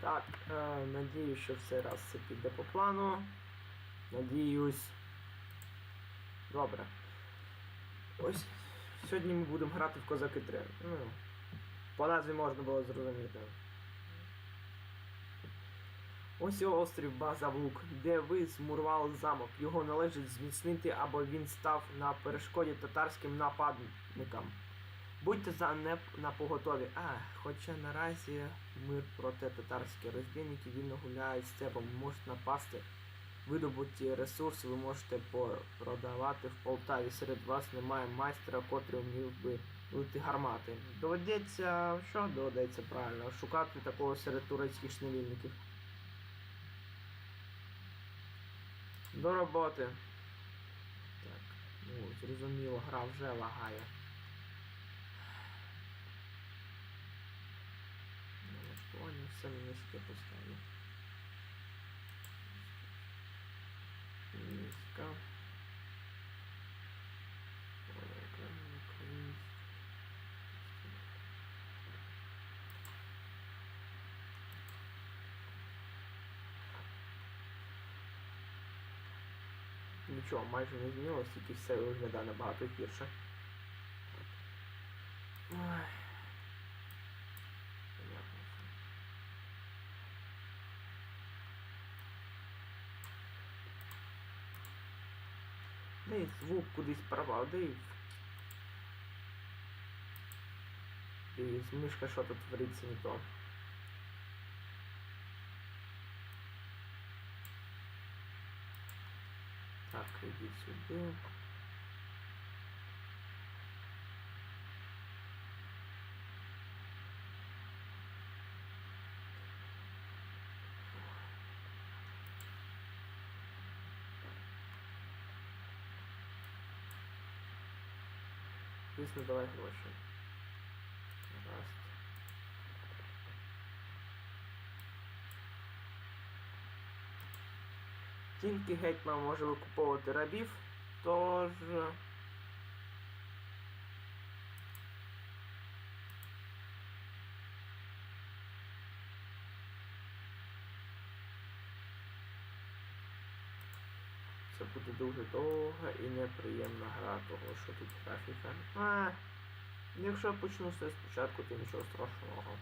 Так, е, надіюсь, що в цей раз все піде по плану. Надіюсь. Добре. Ось сьогодні ми будемо грати в Козаки 3. Ну, по назві можна було зрозуміти. Ось і острів Базавлук, де ви змурували замок. Його належить зміцнити, або він став на перешкоді татарським нападникам. Будьте за не на поготові. А, хоча наразі мир проти татарські розбійники вільно гуляють степом, можуть напасти. Видобуті ресурси ви можете продавати в Полтаві. Серед вас немає майстра, котрий вмів би лити гармати. Доведеться, що доведеться правильно, шукати такого серед турецьких шневільників. До роботи. Так, ну, зрозуміло, гра вже лагає. На низьке поставлю. Низько. Екран, Нічого, майже не змінилось, тільки все виглядає набагато гірше. Ой. Понятно все. Де звук кудись пропав, де. І з мишка що тут твориться не то. Так, иди сюди. Звісно, давай гроші. Раз. Тільки гетьман може викуповувати рабів, тож. Це буде дуже довга і неприємна гра, того що тут графіка. А, якщо я почну все спочатку, то нічого страшного.